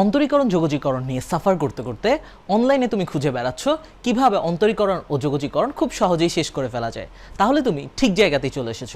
অন্তরীকরণ যোগজীকরণ নিয়ে সাফার করতে করতে অনলাইনে তুমি খুঁজে বেড়াচ্ছ কীভাবে অন্তরীকরণ ও যোগজীকরণ খুব সহজেই শেষ করে ফেলা যায়। তাহলে তুমি ঠিক জায়গাতেই চলে এসেছ।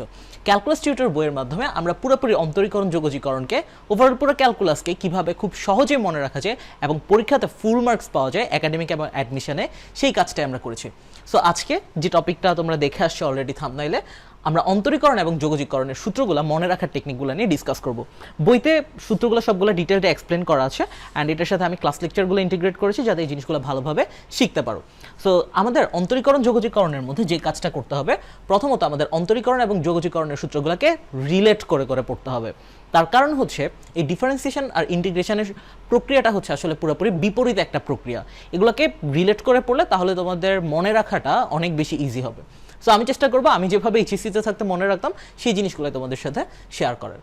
ক্যালকুলাস টিউটর বইয়ের মাধ্যমে আমরা পুরোপুরি অন্তরীকরণ যোগজীকরণকে ওভারঅল পুরো ক্যালকুলাসকে কীভাবে খুব সহজেই মনে রাখা যায় এবং পরীক্ষাতে ফুল মার্কস পাওয়া যায় একাডেমিক এবং অ্যাডমিশনে সেই কাজটাই আমরা করেছি। সো আজকে যে টপিকটা তোমরা দেখে আসছো অলরেডি থামনাইলে আমরা অন্তরীকরণ এবং যোগাযোগকরণের সূত্রগুলো, মনে রাখার টেকনিকগুলো নিয়ে ডিসকাস করব। বইতে সূত্রগুলো সবগুলো ডিটেলটা এক্সপ্লেন করা আছে অ্যান্ড এটার সাথে আমি ক্লাস লেকচারগুলো ইন্টিগ্রেট করেছি যাতে এই জিনিসগুলো ভালোভাবে শিখতে পারো। সো আমাদের অন্তরীকরণ যোগজীকরণের মধ্যে যে কাজটা করতে হবে, প্রথমত আমাদের অন্তরীকরণ এবং যোগজীকরণের সূত্রগুলোকে রিলেট করে করে পড়তে হবে। তার কারণ হচ্ছে, এই ডিফারেন্সিয়েশন আর ইন্টিগ্রেশনের প্রক্রিয়াটা হচ্ছে আসলে পুরোপুরি বিপরীত একটা প্রক্রিয়া। এগুলোকে রিলেট করে পড়লে তাহলে তোমাদের মনে রাখাটা অনেক বেশি ইজি হবে। সো আমি চেষ্টা করব, আমি যেভাবে এইচএসসিতে থাকতে মনে রাখতাম, সেই জিনিসগুলো তোমাদের সাথে শেয়ার করার।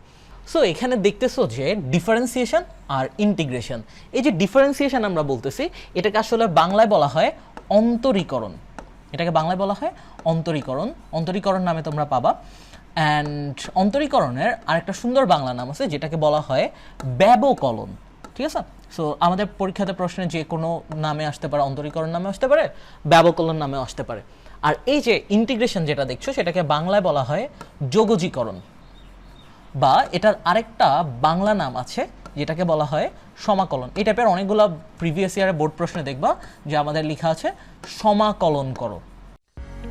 সো এখানে দেখতেছো যে ডিফারেন্সিয়েশন আর ইন্টিগ্রেশন এই যে ডিফারেন্সিয়েশন আমরা বলতেছি, এটাকে আসলে বাংলায় বলা হয় অন্তরীকরণ। এটাকে বাংলায় বলা হয় অন্তরীকরণ। অন্তরীকরণ নামে তোমরা পাবা। অ্যান্ড অন্তরীকরণের আরেকটা সুন্দর বাংলা নাম আছে, যেটাকে বলা হয় ব্যবকলন। ঠিক আছে? সো আমাদের পরীক্ষাতে প্রশ্নে যে কোনো নামে আসতে পারে, অন্তরীকরণ নামে আসতে পারে, ব্যবকলন নামে আসতে পারে। আর এই যে ইন্টিগ্রেশন যেটা দেখছ, সেটাকে বাংলায় বলা হয় যোগজীকরণ। বা এটার আরেকটা বাংলা নাম আছে, যেটাকে বলা হয় সমাকলন। এই টাইপের অনেকগুলো প্রিভিয়াস ইয়ারের বোর্ড প্রশ্নে দেখবা যে আমাদের লেখা আছে, সমাকলন করো।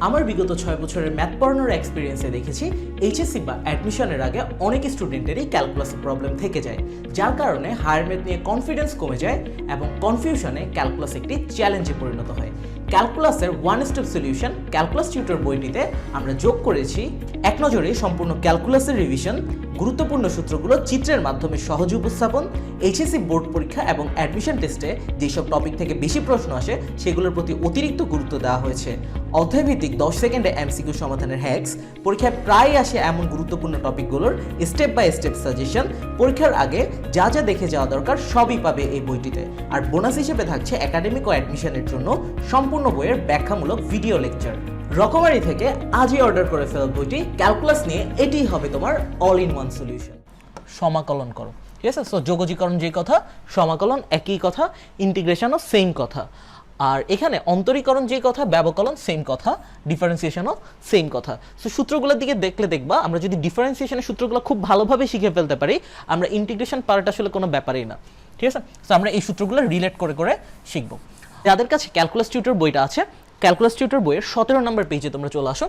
আমার বিগত ছয় বছরের ম্যাথ পড়ানোর এক্সপিরিয়েন্সে দেখেছি এইচএসসি বা অ্যাডমিশনের আগে অনেক স্টুডেন্টেরই ক্যালকুলাসে প্রবলেম থেকে যায়, যার কারণে হায়ার ম্যাথ নিয়ে কনফিডেন্স কমে যায় এবং কনফিউশনে ক্যালকুলাস একটি চ্যালেঞ্জে পরিণত হয়। ক্যালকুলাসের one step solution calculus tutor বইটিতে আমরা যোগ করেছি এক নজরে সম্পূর্ণ ক্যালকুলাসের রিভিশন গুরুত্বপূর্ণ সূত্রগুলো চিত্রের মাধ্যমে সহজ উপস্থাপন এইচএসসি বোর্ড পরীক্ষা এবং অ্যাডমিশন টেস্টে যেসব টপিক থেকে বেশি প্রশ্ন আসে, সেগুলোর প্রতি অতিরিক্ত গুরুত্ব দেওয়া হয়েছে। অধ্যায়ভিত্তিক দশ সেকেন্ডে এমসিকিউ সমাধানের হ্যাক্স পরীক্ষায় প্রায় আসে এমন গুরুত্বপূর্ণ টপিকগুলোর স্টেপ বাই স্টেপ সাজেশন পরীক্ষার আগে যা যা দেখে যাওয়া দরকার সবই পাবে এই বইটিতে। আর বোনাস হিসেবে থাকছে একাডেমিক ও অ্যাডমিশনের জন্য সম্পূর্ণ বইয়ের ব্যাখ্যামূলক ভিডিও লেকচার রকমারি থেকে আজই অর্ডার করে ফেল বইটি ক্যালকুলাস নিয়ে এটিই হবে তোমার অল ইন ওয়ান সলিউশন সমাকলন করো। ঠিক আছে? সো যোগজীকরণ যে কথা, সমাকলন একই কথা ইন্টিগ্রেশনও সেম কথা। আর এখানে অন্তরীকরণ যে কথা, ব্যবকলন সেম কথা ডিফারেন্সিয়েশনও সেম কথা। সো সূত্রগুলোর দিকে দেখলে দেখবা, আমরা যদি ডিফারেন্সিয়েশনের সূত্রগুলো খুব ভালোভাবে শিখে ফেলতে পারি, আমরা ইন্টিগ্রেশন পার্ট আসলে কোনো ব্যাপারই না। ঠিক আছে? সো আমরা এই সূত্রগুলো রিলেট করে করে শিখব। যাদের কাছে ক্যালকুলাস টিউটর বইটা আছে ক্যালকুলাস টিউটর বইয়ের সতেরো নম্বর পেজে তোমরা চলে আসো।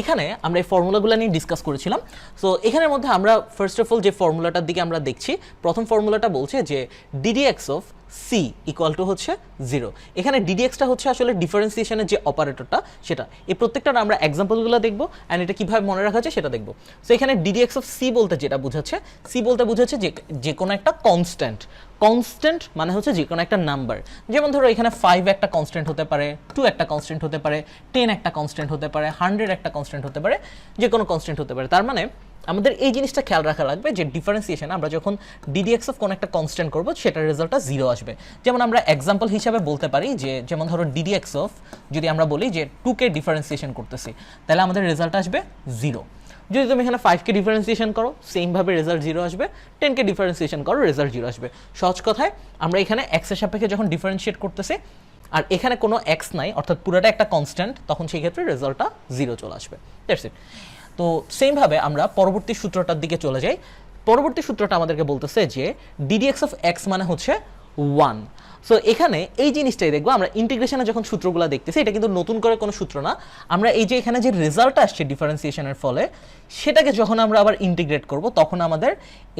এখানে আমরা এই ফর্মুলাগুলো নিয়ে ডিসকাস করেছিলাম। সো এখানের মধ্যে আমরা ফার্স্ট অফ অল যে ফর্মুলাটার দিকে আমরা দেখছি, প্রথম ফর্মুলাটা বলছে যে d d x of C equal to হচ্ছে জিরো এখানে ডিডিএক্সটা হচ্ছে আসলে ডিফারেন্সিয়েশনের যে অপারেটরটা সেটা। এই প্রত্যেকটার আমরা এক্সাম্পলগুলো দেখব অ্যান্ড এটা কীভাবে মনে রাখা যায় সেটা দেখব। সো এখানে ডিডিএক্স অফ সি বলতে যেটা বোঝাচ্ছে সি বলতে বোঝাচ্ছে যে যে কোনো একটা কনস্ট্যান্ট কনস্ট্যান্ট মানে হচ্ছে যে কোনো একটা নাম্বার যেমন ধরো, এখানে ফাইভ একটা কনস্ট্যান্ট হতে পারে টু একটা কনস্ট্যান্ট হতে পারে টেন একটা কনস্ট্যান্ট হতে পারে হান্ড্রেড একটা কনস্ট্যান্ট হতে পারে যে কোনো কনস্ট্যান্ট হতে পারে। তার মানে আমাদের এই জিনিসটা খেয়াল রাখা লাগবে যে ডিফারেন্সিয়েশন আমরা যখন ডিডিএক্স অফ কোনো একটা কনস্ট্যান্ট করব, সেটার রেজাল্টটা জিরো আসবে। যেমন আমরা এক্সাম্পল হিসাবে বলতে পারি যে, যেমন ধরো ডিডিএক্স অফ যদি আমরা বলি যে টুকে ডিফারেন্সিয়েশন করতেছি, তাহলে আমাদের রেজাল্ট আসবে জিরো যদি তুমি এখানে ফাইভকে ডিফারেন্সিয়েশন করো সেমভাবে রেজাল্ট জিরো আসবে টেনকে ডিফারেন্সিয়েশন করো রেজাল্ট জিরো আসবে। সহজ কথায়, আমরা এখানে এক্সের সাপেক্ষে যখন ডিফারেন্সিয়েট করতেছি, আর এখানে কোনো এক্স নাই, অর্থাৎ পুরোটা একটা কনস্ট্যান্ট তখন সেই ক্ষেত্রে রেজাল্টটা জিরো চলে আসবে। দ্যাটস ইট তো সেমভাবে আমরা পরবর্তী সূত্রটার দিকে চলে যাই। পরবর্তী সূত্রটা আমাদেরকে বলতেছে যে ডিডিএক্স অফ এক্স মানে হচ্ছে ওয়ান সো এখানে এই জিনিসটাই দেখব, আমরা ইন্টিগ্রেশনে যখন সূত্রগুলো দেখতেছি, এটা কিন্তু নতুন করে কোনো সূত্র না। আমরা এই যে এখানে যে রেজাল্ট আসছে ডিফারেন্সিয়েশনের ফলে, সেটাকে যখন আমরা আবার ইন্টিগ্রেট করব, তখন আমাদের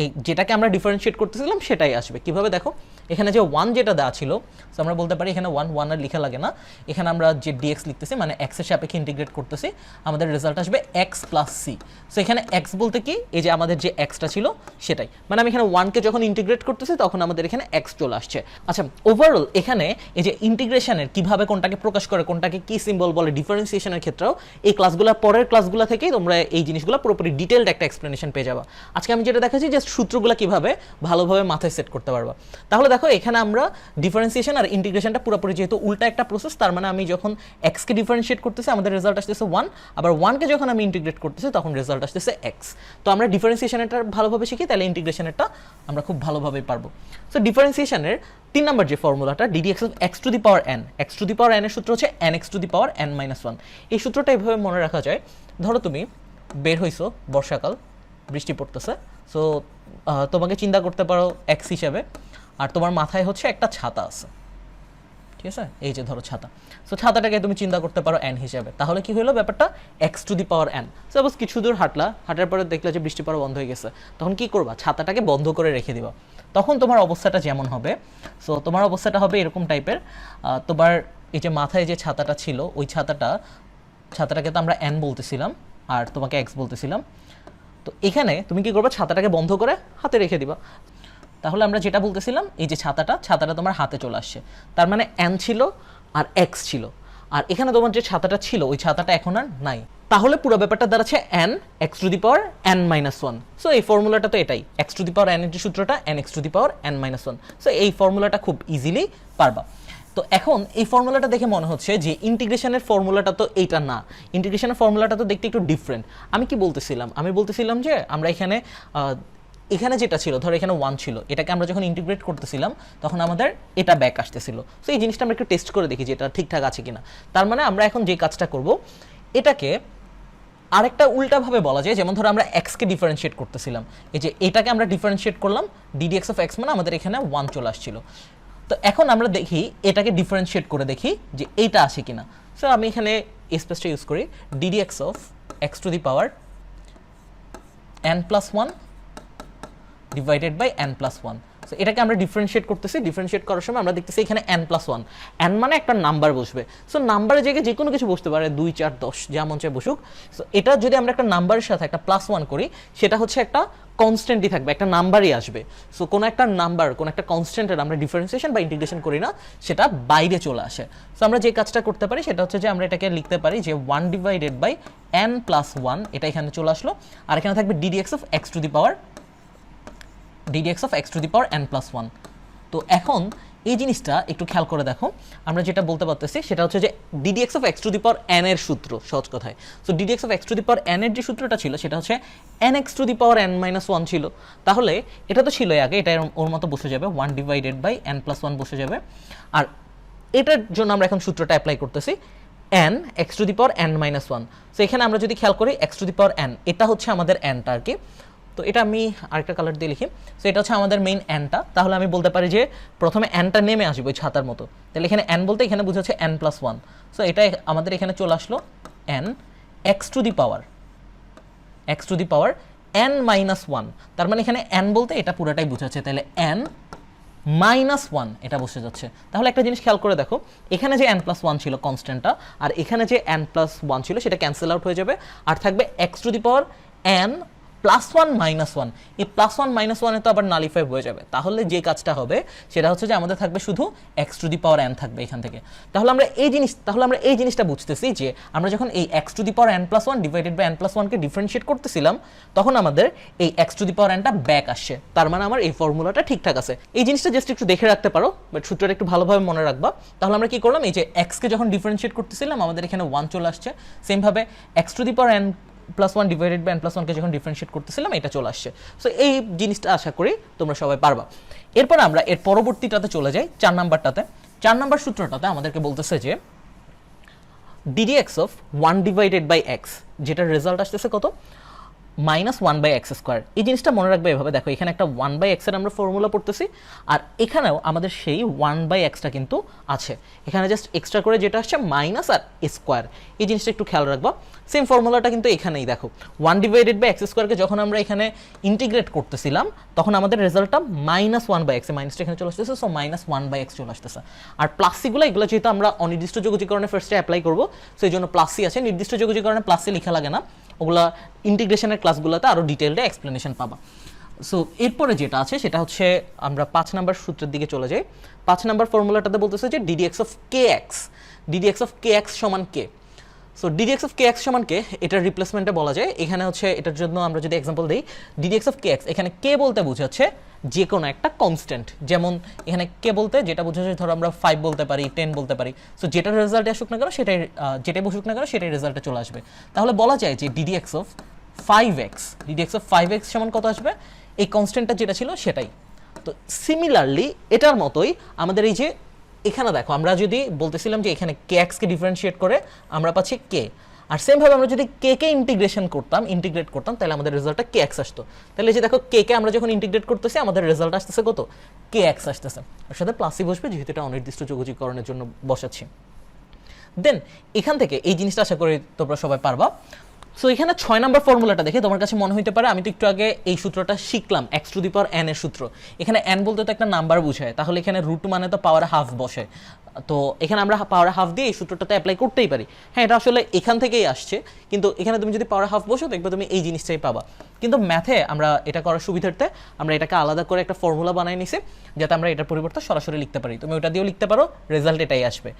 এই যেটাকে আমরা ডিফারেন্সিয়েট করতেছিলাম, সেটাই আসবে। কীভাবে দেখো? এখানে যে ওয়ান যেটা দেওয়া ছিল সো আমরা বলতে পারি এখানে ওয়ান ওয়ান আর লিখা লাগে না। এখানে আমরা যে ডিএক্স লিখতেছি মানে এক্সের সাপেক্ষে ইন্টিগ্রেট করতেছি, আমাদের রেজাল্ট আসবে এক্স প্লাস সি সো এখানে এক্স বলতে কি? এই যে আমাদের যে এক্সটা ছিল, সেটাই। মানে আমি এখানে ওয়ানকে যখন ইন্টিগ্রেট করতেছি, তখন আমাদের এখানে এক্স চলে আসছে। আচ্ছা ওভারঅল এখানে এই যে ইন্টিগ্রেশনের কীভাবে কোনটাকে প্রকাশ করে, কোনটাকে কি সিম্বল বলে ডিফারেন্সিয়েশনের ক্ষেত্রেও এই ক্লাসগুলো পরের ক্লাসগুলো থেকেই তোমরা এই জিনিসগুলো পুরোপুরি ডিটেলড একটা এক্সপ্লেনেশন পেয়ে যাবা। আজকে আমি যেটা দেখাচ্ছি যে সূত্রগুলো কীভাবে ভালোভাবে মাথায় সেট করতে পারবা। তাহলে দেখো, এখানে আমরা ডিফারেন্সিয়েশন আর ইন্টিগ্রেশনটা পুরোপুরি যেহেতু উল্টা একটা প্রসেস তার মানে আমি যখন এক্সকে ডিফারেন্সিয়েট করতেছি, আমাদের রেজাল্ট আসতেছে ওয়ান আবার ওয়ানকে যখন আমি ইন্টিগ্রেট করতেছি, তখন রেজাল্ট আসতেছে এক্স তো আমরা ডিফারেন্সিয়েশনটা ভালোভাবে শিখি, তাহলে ইন্টিগ্রেশনেরটা আমরা খুব ভালোভাবেই পারব। সো ডিফারেন্সিয়েশনের তিন নম্বর যে ফর্মুলাটা D D X X to the power N x to the power N এর সূত্র হচ্ছে N x to the power N minus one এই সূত্রটা এভাবে মনে রাখা যায়, ধরো তুমি বের হইছো, বর্ষাকাল, বৃষ্টি পড়তেছে সো তোমাকে চিন্তা করতে পারো এক্স হিসাবে। আর তোমার মাথায় হচ্ছে একটা ছাতা আছে। ঠিক আছে? এই যে ধরো ছাতা। সো ছাতাটাকে তুমি চিন্তা করতে পারো এন হিসাবে। তাহলে কি হলো ব্যাপারটা? X to the power n suppose কিছু দূর হাঁটলা, হাঁটার পরে দেখলে যে বৃষ্টি পড়া বন্ধ হয়ে গেছে। তখন কি করবা? ছাতাটাকে বন্ধ করে রেখে দিবা। তখন তোমার অবস্থাটা যেমন হবে। সো তোমার অবস্থাটা হবে এরকম টাইপের। তোমার এই যে মাথায় যে ছাতাটা ছিল, ওই ছাতাটা, ছাতাটাকে তো আমরা এন বলতেছিলাম, আর তোমাকে এক্স বলতেছিলাম। তো এখানে তুমি কি করবে? ছাতাটাকে বন্ধ করে হাতে রেখে দিবা। তাহলে আমরা যেটা বলতেছিলাম, এই যে ছাতাটা ছাতাটা তোমার হাতে চলে আসছে। তার মানে এন ছিল আর এক্স ছিল। আর এখানে তোমার যে ছাতাটা ছিল, ওই ছাতাটা এখন আর নাই। তাহলে পুরো ব্যাপারটা দাঁড়াচ্ছে n x to the power n minus one so এই ফর্মুলাটা তো এটাই। X to the power n এর যে সূত্রটা n x to the power n minus one so এই ফর্মুলাটা খুব ইজিলি পারবা। তো এখন এই ফর্মুলাটা দেখে মনে হচ্ছে যে ইন্টিগ্রেশনের ফর্মুলাটা তো এইটা না। ইন্টিগ্রেশনের ফর্মুলাটা তো দেখতে একটু ডিফারেন্ট আমি কি বলতেছিলাম? আমি বলতেছিলাম যে আমরা এখানে এখানে যেটা ছিল, ধরো এখানে ওয়ান ছিল, এটাকে আমরা যখন ইন্টিগ্রেট করতেছিলাম, তখন আমাদের এটা ব্যাক আসতেছিল। সো এই জিনিসটা আমরা একটু টেস্ট করে দেখি যে এটা ঠিকঠাক আছে কিনা। তার মানে আমরা এখন যে কাজটা করব, এটাকে আরেকটা উল্টাভাবে বলা যায়, যেমন ধরো আমরা এক্সকে ডিফারেন্সিয়েট করতেছিলাম। এই যে এটাকে আমরা ডিফারেন্সিয়েট করলাম ডিডিএক্স অফ এক্স মানে আমাদের এখানে ওয়ান চলে আসছিল। তো এখন আমরা দেখি, এটাকে ডিফারেন্সিয়েট করে দেখি যে এইটা আসে কিনা। সো আমি এখানে স্পেসটা ইউজ করি d d x of x to the power n plus one divided by n plus one so এটাকে আমরা ডিফারেন্সিয়েট করতেছি। ডিফারেন্সিয়েট করার সময় আমরা দেখতেছি এখানে এন প্লাস ওয়ান এন মানে একটা নাম্বার বসবে। সো নাম্বারের জায়গায় যে কোনো কিছু বসতে পারে। দুই, চার, দশ, যেমন চাই বসুক। সো এটা যদি আমরা একটা নাম্বারের সাথে একটা প্লাস ওয়ান করি, সেটা হচ্ছে একটা কনস্ট্যান্টই থাকবে। একটা নাম্বারই আসবে। সো কোনো একটা নাম্বার কোনো একটা কনস্ট্যান্টের আমরা ডিফারেন্সিয়েশন বা ইন্টিগ্রেশন করি না। সেটা বাইরে চলে আসে। সো আমরা যে কাজটা করতে পারি, সেটা হচ্ছে যে আমরা এটাকে লিখতে পারি যে one divided by n plus one এটা এখানে চলে আসলো। আর এখানে থাকবে d d x of x to the power ddx of x to the power n plus one তো এখন এই জিনিসটা একটু খেয়াল করে দেখো। আমরা যেটা বলতে পারতেছি সেটা হচ্ছে যে d d x of x to the power n এর সূত্র, সহজ কথায়। So ddx of x to the power n এর যে সূত্রটা ছিল সেটা হচ্ছে n x to the power n minus one ছিল। তাহলে এটা তো ছিল আগে, এটা ওর মতো বসে যাবে one divided by n plus one বসে যাবে। আর এটার জন্য আমরা এখন সূত্রটা অ্যাপ্লাই করতেছি n x to the power n minus one so এখানে আমরা যদি খেয়াল করি x to the power n এটা হচ্ছে আমাদের এনটা আর কি। তো এটা আমি আরেকটা কালার দিয়ে লিখি। সো এটা হচ্ছে আমাদের মেইন এনটা তাহলে আমি বলতে পারি যে প্রথমে এনটা নেমে আসবে ওই ছাতার মতো। তাহলে এখানে এন বলতে এখানে বুঝাচ্ছে এন প্লাস ওয়ান সো এটা আমাদের এখানে চলে আসলো n x to the power x to the power n minus one তার মানে এখানে এন বলতে এটা পুরোটাই বোঝাচ্ছে। তাহলে এন মাইনাস ওয়ান এটা বসে যাচ্ছে। তাহলে একটা জিনিস খেয়াল করে দেখো, এখানে যে এন প্লাস ওয়ান ছিল কনস্ট্যান্টটা আর এখানে যে এন প্লাস ওয়ান ছিল, সেটা ক্যান্সেল আউট হয়ে যাবে। আর থাকবে x to the power n plus one minus one এই প্লাস ওয়ান মাইনাস ওয়ানে তো আবার নালিফাই হয়ে যাবে। তাহলে যে কাজটা হবে, সেটা হচ্ছে যে আমাদের থাকবে শুধু x to the power n থাকবে এখান থেকে। তাহলে আমরা এই জিনিস, তাহলে আমরা এই জিনিসটা বুঝতেছি যে, আমরা যখন এই x to the power n plus one divided by n plus ওয়ানকে ডিফারেন্সিয়েট করতেছিলাম, তখন আমাদের এই এক্স টু দি পাওয়ার এনটা ব্যাক আসছে। তার মানে আমার এই ফর্মুলাটা ঠিকঠাক আছে। এই জিনিসটা জাস্ট একটু দেখে রাখতে পারো বাট সূত্রটা একটু ভালোভাবে মনে রাখবা। তাহলে আমরা কি করলাম, এই যে এক্সকে যখন ডিফারেন্সিয়েট করতেছিলাম, আমাদের এখানে ওয়ান চলে আসছে। সেমভাবে x to the power n plus one divided by n plus ওয়ানকে যখন ডিফারেন্সিয়েট করতেছিলাম, এটা চলে আসছে। সো এই জিনিসটা আশা করি তোমরা সবাই পারবা। এরপর আমরা এর পরবর্তীটাতে চলে যাই চার নাম্বারটাতে। চার নাম্বার সূত্রটাতে আমাদেরকে বলতেছে যে d d x of one divided by x যেটার রেজাল্ট আসতেছে কত? Minus one by x square এই জিনিসটা মনে রাখবে এভাবে। দেখো, এখানে একটা ওয়ান বাই এক্সের আমরা ফর্মুলা পড়তেছি, আর এখানেও আমাদের সেই ওয়ান বাই এক্সটা কিন্তু আছে। এখানে জাস্ট এক্সট্রা করে যেটা আসছে মাইনাস আর স্কোয়ার এই জিনিসটা একটু খেয়াল রাখবা। সেম ফর্মুলাটা কিন্তু এখানেই, দেখো। ওয়ান ডিভাইডেড বাই এক্স স্কোয়ারকে যখন আমরা এখানে ইন্টিগ্রেট করতেছিলাম, তখন আমাদের রেজাল্টটা মাইনাস ওয়ান বাই এক্স মাইনাসটা এখানে চলে আসতেছে so minus one by x চলে আসতেছে। আর প্লাসিগুলো এগুলো যেহেতু আমরা অনির্দিষ্ট যোগজীকরণে ফার্স্টে অ্যাপ্লাই করব, সেই জন্য প্লাসি আছে। নির্দিষ্ট যোগজীকরণে প্লাসি লেখা লাগে না। ওগুলা ইন্টিগ্রেশনের ক্লাসগুলোতে আরও ডিটেলডে এক্সপ্লেনেশন পাবা। সো এরপরে যেটা আছে, সেটা হচ্ছে আমরা পাঁচ নাম্বার সূত্রের দিকে চলে যাই। পাঁচ নাম্বার ফর্মুলাটাতে বলতেছে যে d d x of k x d d x of k x সমান k so d d x of k x সমান কে এটার রিপ্লেসমেন্টে বলা যায়। এখানে হচ্ছে, এটার জন্য আমরা যদি এক্সাম্পল দিই ডিডিএক্স অফ কে এক্স এখানে কে বলতে বোঝাচ্ছে যে কোনো একটা কনস্ট্যান্ট যেমন, এখানে কে বলতে যেটা বোঝাচ্ছে, ধরো আমরা ফাইভ বলতে পারি টেন বলতে পারি। সো যেটার রেজাল্টে আসুক না কেন, সেটাই যেটাই বসুক না কেন, সেটাই রেজাল্টে চলে আসবে। তাহলে বলা যায় যে d d x of five x d d x of five x সমান কত আসবে? এই কনস্ট্যান্টটা যেটা ছিল, সেটাই। তো সিমিলারলি এটার মতোই আমাদের এই যে এখানে দেখো, আমরা যদি বলতেছিলাম যে এখানে কে এক্সকে ডিফারেন্সিয়েট করে, আমরা পাচ্ছি কে আর সেম ভাবে আমরা যদি কে কে ইন্টিগ্রেশন করতাম ইন্টিগ্রেট করতাম, তাহলে আমাদের রেজাল্টটা কে এক্স আসতো। তাহলে যে দেখো কে কে আমরা যখন ইন্টিগ্রেট করতেছি, আমাদের রেজাল্ট আসতেছে কত? কে এক্স আসতেছে। ওর সাথে প্লাসই বসবে, যেহেতু এটা অনির্দিষ্ট যোগাযোগকরণের জন্য বসাচ্ছি। দেন এখান থেকে এই জিনিসটা আশা করি তোমরা সবাই পারবা। সো এখানে ছয় নম্বর ফর্মুলাটা দেখে তোমার কাছে মনে হইতে পারে, আমি তো একটু আগে এই সূত্রটা শিখলাম x to the power n এর সূত্র। এখানে এন বলতে তো একটা নাম্বার বুঝায়, তাহলে এখানে রুট মানে তো পাওয়ার হাফ বসে। তো এখানে আমরা পাওয়ার হাফ দিয়ে এই সূত্রটাতে অ্যাপ্লাই করতেই পারি। হ্যাঁ এটা আসলে এখান থেকেই আসছে, কিন্তু এখানে তুমি যদি পাওয়ার হাফ বসো, দেখবে তুমি এই জিনিসটাই পাবা। কিন্তু ম্যাথে আমরা এটা করার সুবিধার্থে আমরা এটাকে আলাদা করে একটা ফর্মুলা বানাই নিছি, যাতে আমরা এটার পরিবর্তে সরাসরি লিখতে পারি। তুমি ওটা দিয়েও লিখতে পারো রেজাল্ট এটাই আসবে।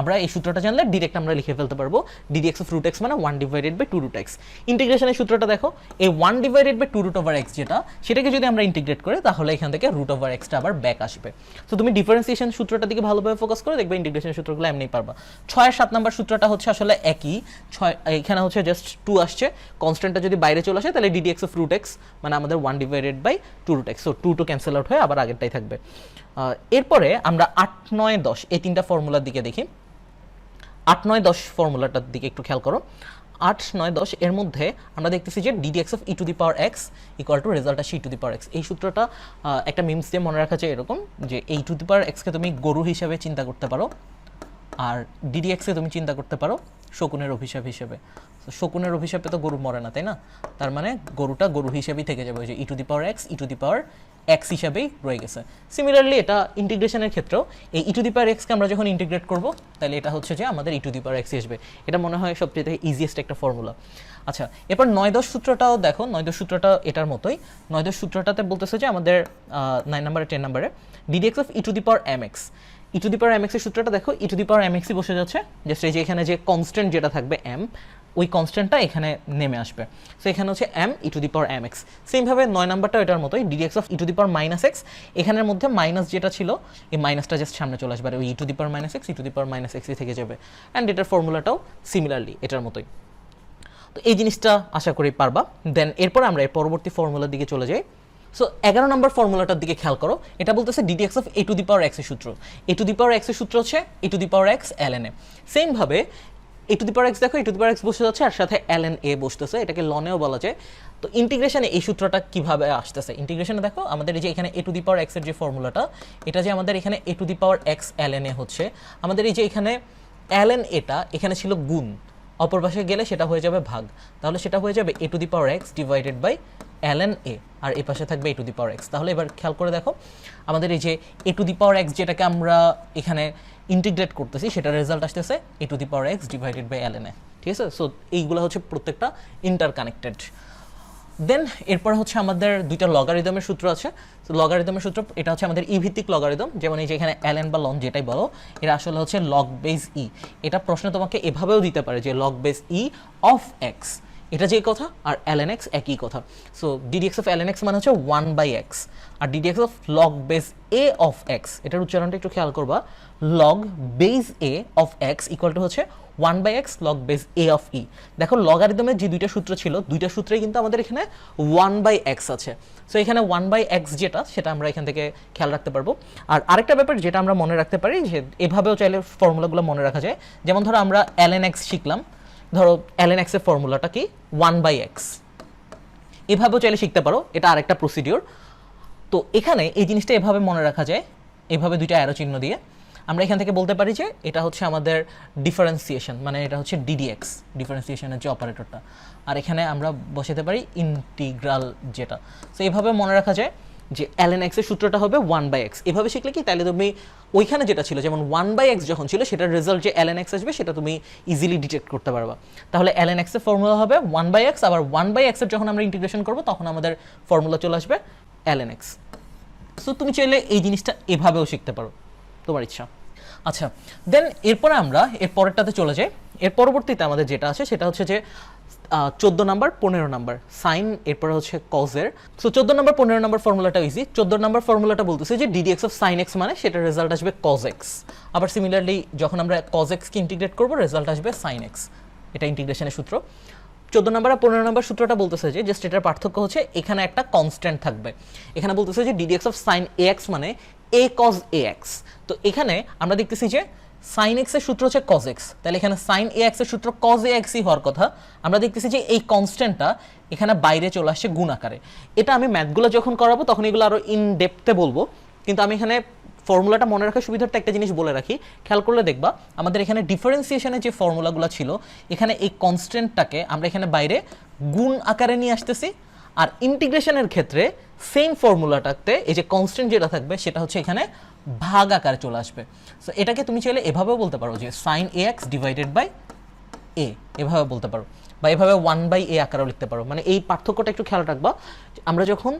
আমরা এই সূত্রটা জানলে ডিরেক্ট আমরা লিখে ফেলতে পারব। D d x of root x মানে one divided by two root x ইন্টিগ্রেশনের সূত্রটা দেখো, এই one divided by two root over x যেটা, সেটাকে যদি আমরা ইন্টিগ্রেট করি, তাহলে এখান থেকে রুট ওভার এক্সটা আবার ব্যাক আসবে। তো তুমি ডিফারেন্সিয়েশন সূত্রটা দিকে ভালোভাবে ফোকাস করে দেখবে ইন্টিগ্রেশনের সূত্রগুলো এমনি পারবা। ছয় সাত নাম্বার সূত্রটা হচ্ছে আসলে একই, ছয়, এখানে হচ্ছে জাস্ট টু আসছে। কনস্ট্যান্টটা যদি বাইরে চলে আসে, তাহলে ডিডিএক্স অফ রুট এক্স মানে আমাদের one divided by two root x so two two cancel out হয়ে আবার আগেরটাই থাকবে। এরপরে আমরা আট, নয়, দশ, এই তিনটা ফর্মুলার দিকে দেখি। আট, নয়, দশ ফর্মুলাটার দিকে একটু খেয়াল করো। আট, নয়, দশ, এর মধ্যে আমরা দেখতেছি যে d d x of e to the power x equal to result আসে e to the power x এই সূত্রটা একটা মিমস দিয়ে মনে রাখা যায় এরকম যে এই টু দি পাওয়ার এক্সকে তুমি গরু হিসাবে চিন্তা করতে পারো। আর ডিডিএক্সে তুমি চিন্তা করতে পারো শকুনের অভিশাপ হিসেবে। তো শকুনের অভিশাপে তো গরু মরে না, তাই না? তার মানে গরুটা গরু হিসেবেই থেকে যাবে, ওই যে e to the power x e to the power x হিসাবেই রয়ে গেছে। সিমিলারলি এটা ইন্টিগ্রেশনের ক্ষেত্রেও, এই ই টু দি পাওয়ার এক্সকে আমরা যখন ইন্টিগ্রেট করব, তাহলে এটা হচ্ছে যে আমাদের ই টু দি পাওয়ার এক্স আসবে। এটা মনে হয় সবচেয়ে ইজিয়েস্ট একটা ফর্মুলা আচ্ছা এরপর নয় দশ সূত্রটাও দেখো নয় দশ সূত্রটা এটার মতোই। নয় দশ সূত্রটাতে বলতেছে যে আমাদের নাইন নাম্বারে টেন নাম্বারে d d x of e to the power m x e to the power সূত্রটা দেখো ই টু দি পাওয়ার এম এক্সই বসে যাচ্ছে। জাস্ট এই যে এখানে যে কনস্ট্যান্ট যেটা থাকবে এম ওই কনস্ট্যান্টটা এখানে নেমে আসবে। সো এখানে হচ্ছে m e to the power m x সেমভাবে নয় নাম্বারটা এটার মতোই d d x of e to the power minus x এখানের মধ্যে মাইনাস যেটা ছিল, এই মাইনাসটা জাস্ট সামনে চলে আসবে, আর ওই e to the power minus x e to the power minus এক্সই থেকে যাবে। অ্যান্ড এটার ফর্মুলাটাও সিমিলারলি এটার মতোই। তো এই জিনিসটা আশা করি পারবা। দেন এরপর আমরা এর পরবর্তী ফর্মুলার দিকে চলে যাই। সো এগারো নম্বর ফর্মুলাটার দিকে খেয়াল করো। এটা বলতেছে d d x of a to the power এক্সের সূত্র। এ টু দি পাওয়ার এক্সের সূত্র হচ্ছে a to the power x l n a সেমভাবে a to the power x দেখো এ টু দি পাওয়ার এক্স বসে যাচ্ছে আর সাথে এল এন এ বসতেছে। এটাকে লনেও বলা যায়। তো ইন্টিগ্রেশনে এই সূত্রটা কীভাবে আসতেছে? ইন্টিগ্রেশনে দেখো, আমাদের এই যে এখানে এ টু দি পাওয়ার এক্সের যে ফর্মুলাটা এটা যে আমাদের এখানে a to the power x l n a হচ্ছে, আমাদের এই যে এখানে এল এন এটা এখানে ছিল গুণ। অপর পাশে গেলে সেটা হয়ে যাবে ভাগ। তাহলে সেটা হয়ে যাবে a to the power x divided by n a আর এ পাশে থাকবে এ টু দি পাওয়ার এক্স তাহলে এবার খেয়াল করে দেখো, আমাদের এই যে এ টু দি পাওয়ার এক্স যেটাকে আমরা এখানে ইন্টিগ্রেট করতেছি, সেটার রেজাল্ট আসতেছে a to the power x divided by n a ঠিক আছে? সো এইগুলো হচ্ছে প্রত্যেকটা ইন্টার কানেক্টেড দেন এরপর হচ্ছে আমাদের দুইটা লগারিদমের সূত্র আছে। তো লগারিদমের সূত্র, এটা হচ্ছে আমাদের ই ভিত্তিক লগারিদম যেমন এই যে এখানে এলএন বা লন যেটাই বলো এটা আসলে হচ্ছে লগ বেস ই এটা প্রশ্ন তোমাকে এভাবেও দিতে পারে যে log base e of x এটা যে কথা আর এলএন এক্স একই কথা। So d d x of l n x মানে হচ্ছে one by x R d d x of log base a of x এটার উচ্চারণটা একটু খেয়াল করবা। Log base a of x equal to হচ্ছে one by x log base a of e দেখো লগারিদমের যে দুইটা সূত্র ছিল, দুইটা সূত্রেই কিন্তু আমাদের এখানে ওয়ান বাই এক্স আছে। সো এখানে ওয়ান বাই এক্স যেটা, সেটা আমরা এখান থেকে খেয়াল রাখতে পারব। আর আরেকটা ব্যাপার যেটা আমরা মনে রাখতে পারি যে, এভাবেও চাইলে ফর্মুলাগুলো মনে রাখা যায়। যেমন ধরো, আমরা এল এন এক্স শিখলাম। ধরো এন এক্সের ফর্মুলাটা কি? ওয়ান বাই এক্স এভাবেও চাইলে শিখতে পারো, এটা আরেকটা প্রসিডিওর তো এখানে এই জিনিসটা এভাবে মনে রাখা যায়, এভাবে দুইটা অ্যারো চিহ্ন দিয়ে। আমরা এখান থেকে বলতে পারি যে এটা হচ্ছে আমাদের ডিফারেন্সিয়েশন মানে এটা হচ্ছে ডিডিএক্স ডিফারেন্সিয়েশনের যে অপারেটরটা আর এখানে আমরা বসাতে পারি ইন্টিগ্রাল যেটা। তো এভাবে মনে রাখা যায় যে এলএন এক্সের সূত্রটা হবে ওয়ান বাই এক্স এভাবে শিখলে কি? তাহলে তুমি ওইখানে যেটা ছিল, যেমন ওয়ান বাই এক্স যখন ছিল, সেটার রেজাল্ট যে এলএন এক্স আসবে, সেটা তুমি ইজিলি ডিটেক্ট করতে পারবা। তাহলে এলএন এক্সের ফর্মুলা হবে ওয়ান বাই এক্স আবার ওয়ান বাই এক্সের যখন আমরা ইন্টিগ্রেশন করব, তখন আমাদের ফর্মুলা চলে আসবে এলএন এক্স সো তুমি চাইলে এই জিনিসটা এভাবেও শিখতে পারো, তোমার ইচ্ছা। আচ্ছা দেন এরপরে আমরা, এর পরেরটাতে চলে যাই। এর পরবর্তীতে আমাদের যেটা আছে, সেটা হচ্ছে যে চোদ্দ নাম্বার, পনেরো নাম্বার। সাইন, এরপর হচ্ছে কজের। সো চোদ্দ নাম্বার, পনেরো নাম্বার ফর্মুলাটা ইজি চোদ্দ নাম্বার ফর্মুলাটা বলতেছে যে ডিডি অফ সাইন এক্স মানে সেটার রেজাল্ট আসবে কজ এক্স আবার সিমিলারলি যখন আমরা কজ এক্সকে ইন্টিগ্রেট করব রেজাল্ট আসবে সাইন এক্স এটা ইন্টিগ্রেশনের সূত্র। চোদ্দ নম্বর আর পনেরো নম্বর সূত্রটা বলতেছে যে জাস্ট এটার পার্থক্য হচ্ছে এখানে একটা কনস্ট্যান্ট থাকবে। এখানে বলতেছে যে d d of sine a x মানে এ এ এক্স তো এখানে আমরা দেখতেছি যে সাইন এক্সের সূত্র হচ্ছে কজ এক্স তাহলে এখানে সাইন এ এক্সের সূত্র কজ এ এক্সই হওয়ার কথা। আমরা দেখতেছি যে এই কনস্ট্যান্টটা এখানে বাইরে চলে আসছে গুণ আকারে। এটা আমি ম্যাথগুলো যখন করাবো তখন এগুলো আরও ইন ডেপথে বলব। কিন্তু আমি এখানে ফর্মুলাটা মনে রাখার সুবিধার্থে একটা জিনিস বলে রাখি। খেয়াল করলে দেখবা, আমাদের এখানে ডিফারেন্সিয়েশনের যে ফর্মুলাগুলো ছিল, এখানে এই কনস্ট্যান্টটাকে আমরা এখানে বাইরে গুণ আকারে নিয়ে আসতেছি। আর ইন্টিগ্রেশনের ক্ষেত্রে সেম ফর্মুলাটাতে এই যে কনস্ট্যান্ট যেটা থাকবে, সেটা হচ্ছে এখানে ভাগ আকারে চলে আসবে। সো এটাকে তুমি চাইলে এভাবেও বলতে পারো যে sine a x divided by a এভাবে বলতে পারো। বা এভাবে ওয়ান বাই এ আকারেও লিখতে পারো। মানে এই পার্থক্যটা একটু খেয়াল রাখবা। আমরা যখন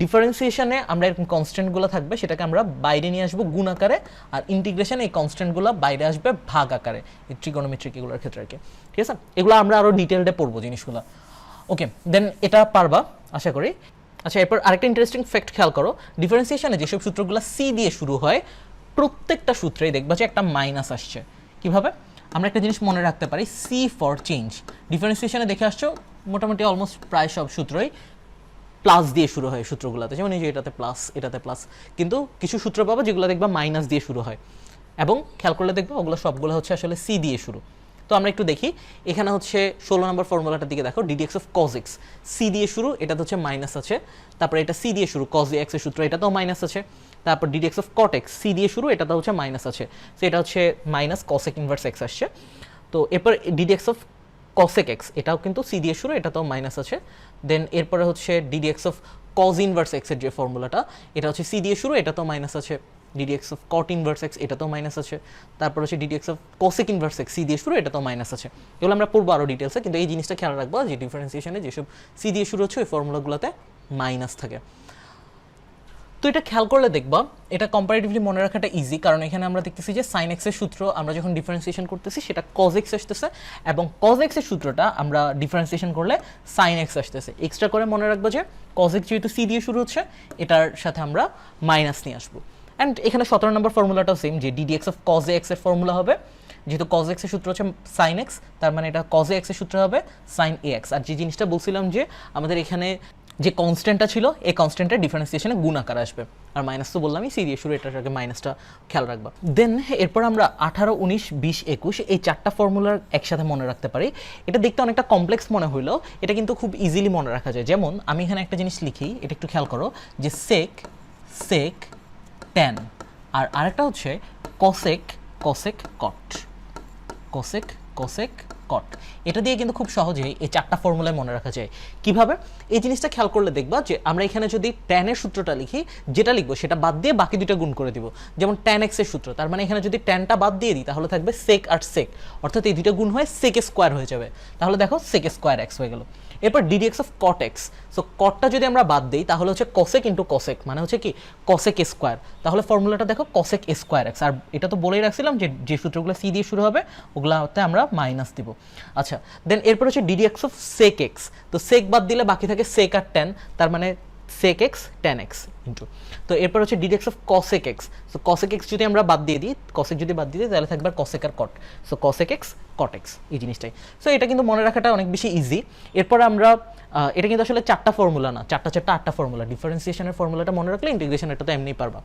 ডিফারেন্সিয়েশনে আমরা এরকম কনস্ট্যান্টগুলো থাকবে, সেটাকে আমরা বাইরে নিয়ে আসব গুণ আকারে, আর ইন্টিগ্রেশন এই কনস্ট্যান্টগুলো বাইরে আসবে ভাগ আকারে, এই ট্রিগোনোমেট্রিক এগুলোর ক্ষেত্রে আর কি। ঠিক আছে? এগুলো আমরা আরও ডিটেলডে পড়ব জিনিসগুলো। ওকে দেন এটা পারবা। আশা করি। আচ্ছা এরপর আরেকটা ইন্টারেস্টিং ফ্যাক্ট খেয়াল করো। ডিফারেন্সিয়েশনে যেসব সূত্রগুলো সি দিয়ে শুরু হয়, প্রত্যেকটা সূত্রেই দেখবা যে একটা মাইনাস আসছে। কীভাবে? আমরা একটা জিনিস মনে রাখতে পারি সি ফর চেঞ্জ ডিফারেন্সিয়েশনে দেখে আসছো, মোটামুটি অলমোস্ট প্রায় সব সূত্রই প্লাস দিয়ে শুরু হয় সূত্রগুলোতে। যেমন এই যে এটাতে প্লাস এটাতে প্লাস কিন্তু কিছু সূত্র পাবো যেগুলো দেখবা মাইনাস দিয়ে শুরু হয়। এবং খেয়াল করলে দেখব ওগুলো সবগুলো হচ্ছে আসলে সি দিয়ে শুরু। তো আমরা একটু দেখি। এখানে হচ্ছে ষোলো নম্বর ফর্মুলাটার দিকে দেখো d d x of cos x c দিয়ে শুরু এটা হচ্ছে মাইনাস আছে। তারপরে এটা সি দিয়ে শুরু কজ এক্সের সূত্র, এটাতেও মাইনাস আছে। তারপর d d x of cot x c দিয়ে শুরু এটাতে হচ্ছে মাইনাস আছে। তো এটা হচ্ছে মাইনাস কসেক ইনভার্স এক্স আসছে। তো এরপর ডিডিএক্স অফ কসেক এক্স এটাও কিন্তু সি দিয়ে শুরু, এটাতেও মাইনাস আছে। দেন এরপরে হচ্ছে ডিডিএক্স অফ কজ ইনভার্স এক্সের যে ফর্মুলাটা, এটা হচ্ছে সি দিয়ে শুরু, এটাতেও মাইনাস আছে। D d x of cot inverse x এটাতেও মাইনাস আছে। তারপর হচ্ছে d d x of cosec inverse x c দিয়ে শুরু এটাতেও মাইনাস আছে। এগুলো আমরা পড়ব আরও ডিটেলসে কিন্তু এই জিনিসটা খেয়াল রাখব যে ডিফারেন্সিয়েশনে যেসব সি দিয়ে শুরু হচ্ছে, ওই ফর্মুলাগুলোতে মাইনাস থাকে। তো এটা খেয়াল করলে দেখবা, এটা কম্পারেটিভলি মনে রাখাটা ইজি কারণ এখানে আমরা দেখতেছি যে সাইন এক্সের সূত্র আমরা যখন ডিফারেন্সিয়েশন করতেছি, সেটা কজ এক্স আসতেছে, এবং কজ এক্সের সূত্রটা আমরা ডিফারেন্সিয়েশন করলে সাইন এক্স আসতেছে। এক্সট্রা করে মনে রাখব যে কজ এক্স যেহেতু সি দিয়ে শুরু হচ্ছে, এটার সাথে আমরা মাইনাস নিয়ে আসব। অ্যান্ড এখানে সতেরো নম্বর ফর্মুলাটাও সেম যে d d x of cos এক্সের ফর্মুলা হবে। যেহেতু কজ এক্সের সূত্র হচ্ছে সাইন এক্স তার মানে এটা কজ এক্সের সূত্র হবে সাইন এ এক্স আর যে জিনিসটা বলছিলাম যে আমাদের এখানে যে কনস্ট্যান্টটা ছিল, এই কনস্ট্যান্টের ডিফারেন্সিয়েশনে গুণ আকার আসবে। আর মাইনাস তো বললামই সি শুরু, এটার আগে মাইনাসটা খেয়াল রাখবা। দেন এরপর আমরা আঠারো, উনিশ, বিশ, একুশ, এই চারটা ফর্মুলার একসাথে মনে রাখতে পারি। এটা দেখতে অনেকটা কমপ্লেক্স মনে হইলেও এটা কিন্তু খুব ইজিলি মনে রাখা যায়। যেমন আমি এখানে একটা জিনিস লিখি, এটা একটু খেয়াল করো যে সেক সেক ট্যান আর আরেকটা হচ্ছে cosec cosec cot cosec cosec cot. এটা দিয়ে কিন্তু খুব সহজেই এই চারটা ফর্মুলায় মনে রাখা যায়। কীভাবে? এই জিনিসটা খেয়াল করলে দেখবা যে আমরা এখানে যদি ট্যানের সূত্রটা লিখি, যেটা লিখব সেটা বাদ দিয়ে বাকি দুটো গুণ করে দিব। যেমন ট্যান এক্সের সূত্র, তার মানে এখানে যদি ট্যানটা বাদ দিয়ে দিই, তাহলে থাকবে সেক আর সেক অর্থাৎ এই দুটো গুণ হয়ে সেক স্কোয়ার হয়ে যাবে। তাহলে দেখো সেক স্কোয়ার এক্স হয়ে গেল। এরপর d d x of cot x so কটটা যদি আমরা বাদ দিই, তাহলে হচ্ছে কসেক ইন্টু কসেক মানে হচ্ছে কি? কসেক স্কোয়ার তাহলে ফর্মুলাটা দেখো কসেক স্কোয়ার এক্স আর এটা তো বলেই রাখছিলাম যে যে সূত্রগুলো সি দিয়ে শুরু হবে, ওগুলাতে আমরা মাইনাস দিব। আচ্ছা দেন এরপর হচ্ছে ডিডিএক্স অফ সেক এক্স তো সেক বাদ দিলে বাকি থাকে সেক আর টেন তার মানে sec x tan x into তো এরপর হচ্ছে d d x of cosec x so cosec x যদি আমরা বাদ দিয়ে দিই কসেক যদি বাদ দিয়ে দিই, তাহলে থাকবে কসেক আর cot so cosec x cot x এই জিনিসটাই। সো এটা কিন্তু মনে রাখাটা অনেক বেশি ইজি এরপর আমরা এটা কিন্তু আসলে চারটা ফর্মুলা না, চারটা চারটা আটটা ফর্মুলা ডিফারেন্সিয়েশনের ফর্মুলাটা মনে রাখলে ইন্টিগ্রেশন এটা তো এমনিই পারবা।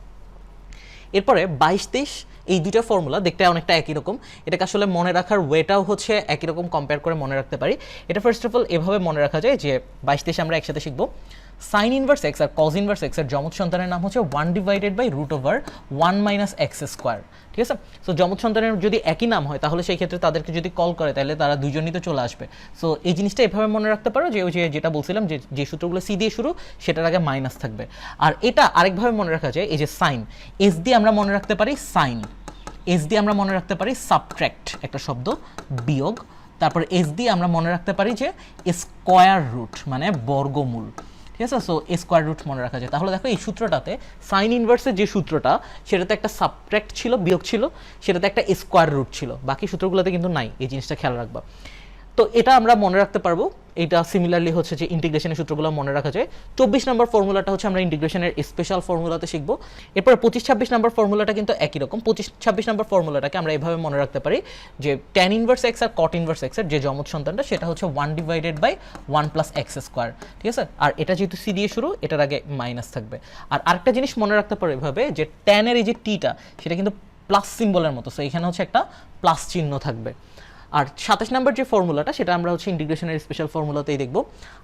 এরপরে বাইশ তেইশ এই দুইটা ফর্মুলা দেখতে অনেকটা একই রকম। এটাকে আসলে মনে রাখার ওয়েটাও হচ্ছে একই রকম কম্পেয়ার করে মনে রাখতে পারি। এটা ফার্স্ট অফ অল এভাবে মনে রাখা যায় যে বাইশ তেইশ আমরা একসাথে শিখব। সাইন ইনভার্স এক্স আর কজ ইনভার্স এক্সের যমজ সন্তানের নাম হচ্ছে one divided by root over one minus x square ঠিক আছে? সো যমজ সন্তানের যদি একই নাম হয়, তাহলে সেই ক্ষেত্রে তাদেরকে যদি কল করে, তাহলে তারা দুজনই তো চলে আসবে। সো এই জিনিসটা এভাবে মনে রাখতে পারো যে, ওই যে যেটা বলছিলাম যে যে সূত্রগুলো সি দিয়ে শুরু, সেটার আগে মাইনাস থাকবে। আর এটা আরেকভাবে মনে রাখা যায়, এই যে সাইন এস দিয়ে আমরা মনে রাখতে পারি সাইন এস দিয়ে আমরা মনে রাখতে পারি সাবট্র্যাক্ট একটা শব্দ, বিয়োগ। তারপর এস দিয়ে আমরা মনে রাখতে পারি যে স্কোয়ার রুট মানে বর্গমূল। ঠিক আছে? সো স্কোয়ার রুট মনে রাখা যায়। তাহলে দেখো এই সূত্রটাতে সাইন ইনভার্সের যে সূত্রটা, সেটাতে একটা সাবট্র্যাক্ট ছিল, বিয়োগ ছিল, সেটাতে একটা স্কোয়ার রুট ছিল। বাকি সূত্রগুলোতে কিন্তু নাই, এই জিনিসটা খেয়াল রাখবা। তো এটা আমরা মনে রাখতে পারব। এটা সিমিলারলি হচ্ছে যে ইন্টিগ্রেশনের সূত্রগুলো মনে রাখা যায়। চব্বিশ নম্বর ফর্মুলাটা হচ্ছে আমরা ইন্টিগ্রেশনের স্পেশাল ফর্মুলাতে শিখব। এরপর পঁচিশ ছাব্বিশ নম্বর ফর্মুলাটা কিন্তু একই রকম। পঁচিশ ছাব্বিশ নম্বর ফর্মুলাটাকে আমরা এভাবে মনে রাখতে পারি যে ট্যান ইনভার্স এক্স আর কট ইনভার্স এক্সের যে যমজ সন্তানটা, সেটা হচ্ছে one divided by one plus x square ঠিক আছে? আর এটা যেহেতু সি দিয়ে শুরু, এটার আগে মাইনাস থাকবে। আর আরেকটা জিনিস মনে রাখতে পারো এভাবে যে ট্যানের এই যে টিটা সেটা কিন্তু প্লাস সিম্বলের মতো। সো এখানে হচ্ছে একটা প্লাস চিহ্ন থাকবে। আর সাতাশ নম্বর যে ফর্মুলাটা সেটা আমরা হচ্ছে ইন্টিগ্রেশনের স্পেশাল ফর্মুলাতেই দেখব।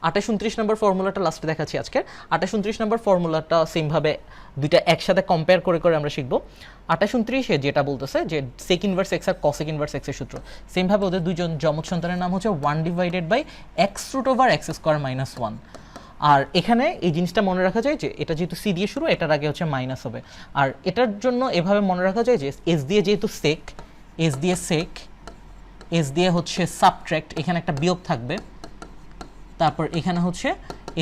আঠাশ উনত্রিশ নম্বর ফর্মুলাটা লাস্টে দেখাচ্ছি আজকে আঠাশ উনত্রিশ নম্বর ফর্মুলাটা সেমভাবে দুইটা একসাথে কম্পেয়ার করে করে আমরা শিখব। আঠাশ উনত্রিশে যেটা বলতেছে যে সেক ইনভার্স এক্স আর কসেক ইনভার্স এক্সের সূত্র। সেমভাবে ওদের দুজন যমজ সন্তানের নাম হচ্ছে one divided by x root over x square minus one আর এখানে এই জিনিসটা মনে রাখা যায় যে এটা যেহেতু সি দিয়ে শুরু, এটার আগে হচ্ছে মাইনাস হবে। আর এটার জন্য এভাবে মনে রাখা যায় যে এস দিয়ে যেহেতু সেক এস দিয়ে সেক এস দিয়ে হচ্ছে সাবট্র্যাক্ট এখানে একটা বিয়োগ থাকবে। তারপর এখানে হচ্ছে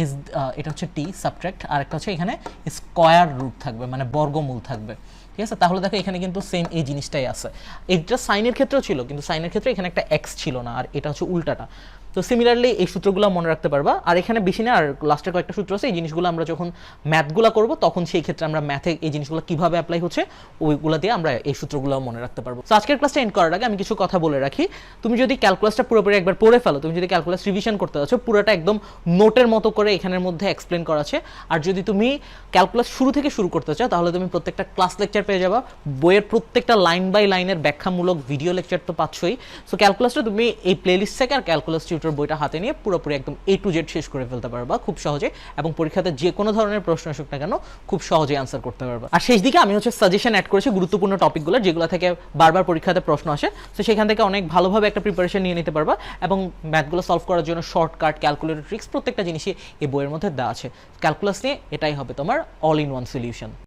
এস এটা হচ্ছে টি সাবট্র্যাক্ট আর একটা হচ্ছে এখানে স্কোয়ার রুট থাকবে মানে বর্গমূল থাকবে। ঠিক আছে? তাহলে দেখো এখানে কিন্তু সেম এই জিনিসটাই আছে। এটা সাইনের ক্ষেত্রেও ছিল, কিন্তু সাইনের ক্ষেত্রে এখানে একটা এক্স ছিল না, আর এটা হচ্ছে উল্টাটা। তো সিমিলারলি এই সূত্রগুলো মনে রাখতে পারবা। আর এখানে বেশি না, আর লাস্টের কয়েকটা সূত্র আছে, এই জিনিসগুলো আমরা যখন ম্যাথগুলো করব, তখন সেই ক্ষেত্রে আমরা ম্যাথে এই জিনিসগুলো কীভাবে অ্যাপ্লাই হচ্ছে, ওইগুলো দিয়ে আমরা এই সূত্রগুলো মনে রাখতে পারব। তো আজকের ক্লাসটা এন্ড করার আগে আমি কিছু কথা বলে রাখি। তুমি যদি ক্যালকুলাসটা পুরোপুরি একবার পড়ে ফেলো, তুমি যদি ক্যালকুলাস রিভিশন করতে যাচ্ছ, পুরোটা একদম নোটের মতো করে এখানের মধ্যে এক্সপ্লেন করা আছে। আর যদি তুমি ক্যালকুলাস শুরু থেকে শুরু করতে চাও, তাহলে তুমি প্রত্যেকটা ক্লাস লেকচার পেয়ে যাবা। বইয়ের প্রত্যেকটা লাইন বাই লাইনের ব্যাখ্যামূলক ভিডিও লেকচার তো পাচ্ছই। সো ক্যালকুলাসটা তুমি এই প্লেলিস্ট থেকে আর ক্যালকুলাস টিউটর বইটা হাতে নিয়ে পুরোপুরি একদম এ টু জেড শেষ করে ফেলতে পারবা খুব সহজে এবং পরীক্ষাতে যে কোনো ধরনের প্রশ্ন আসুক না কেন খুব সহজে আনসার করতে পারবা। আর শেষ দিকে আমি হচ্ছে সাজেশন অ্যাড করেছি গুরুত্বপূর্ণ টপিকগুলো যেগুলো থেকে বারবার পরীক্ষাতে প্রশ্ন আসে। তো সেখান থেকে অনেক ভালোভাবে একটা প্রিপারেশন নিয়ে নিতে পারবা এবং ম্যাথগুলো সলভ করার জন্য শর্টকাট ক্যালকুলেটর ট্রিক্স প্রত্যেকটা জিনিসই এই বইয়ের মধ্যে দেওয়া আছে। ক্যালকুলাস নিয়ে এটাই হবে তোমার অল ইন ওয়ান সলিউশন